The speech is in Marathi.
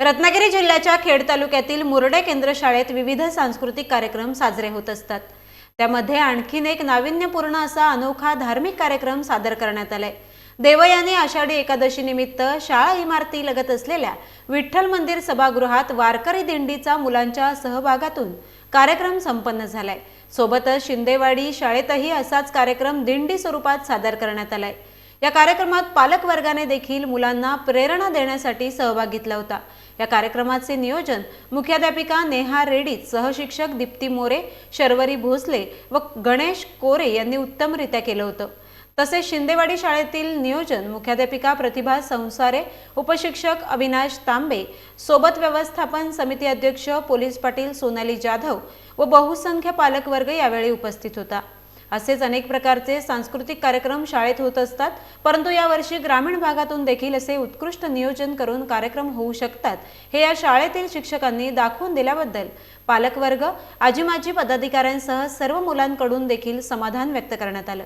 रत्नागिरी जिल्ह्याच्या खेड तालुक्यातील मुरडे केंद्र शाळेत विविध सांस्कृतिक कार्यक्रम साजरे होत असतात. त्यामध्ये आणखीन एक नाविन्यपूर्ण असा अनोखा धार्मिक कार्यक्रम सादर करण्यात आलाय. देवयानी आषाढी एकादशी निमित्त शाळा इमारती लगत असलेल्या विठ्ठल मंदिर सभागृहात वारकरी दिंडीचा मुलांच्या सहभागातून कार्यक्रम संपन्न झालाय. सोबतच शिंदेवाडी शाळेतही असाच कार्यक्रम दिंडी स्वरूपात सादर करण्यात आलाय. या कार्यक्रमात पालक वर्गाने देखील मुलांना प्रेरणा देण्यासाठी सहभाग घेतला होता. या कार्यक्रमाचे नियोजन मुख्याध्यापिका नेहा रेड्डीत सहशिक्षक दीप्ती मोरे शर्वरी भोसले व गणेश कोरे यांनी उत्तमरित्या केलं होतं. तसेच शिंदेवाडी शाळेतील नियोजन मुख्याध्यापिका प्रतिभा संसारे उपशिक्षक अविनाश तांबे सोबत व्यवस्थापन समिती अध्यक्ष पोलीस पाटील सोनाली जाधव व बहुसंख्य पालकवर्ग यावेळी उपस्थित होता. असेच अनेक प्रकारचे सांस्कृतिक कार्यक्रम शाळेत होत असतात. परंतु यावर्षी ग्रामीण भागातून देखील असे उत्कृष्ट नियोजन करून कार्यक्रम होऊ शकतात हे या शाळेतील शिक्षकांनी दाखवून दिल्याबद्दल पालकवर्ग आजीमाजी पदाधिकाऱ्यांसह सर्व मुलांकडून देखील समाधान व्यक्त करण्यात आलं.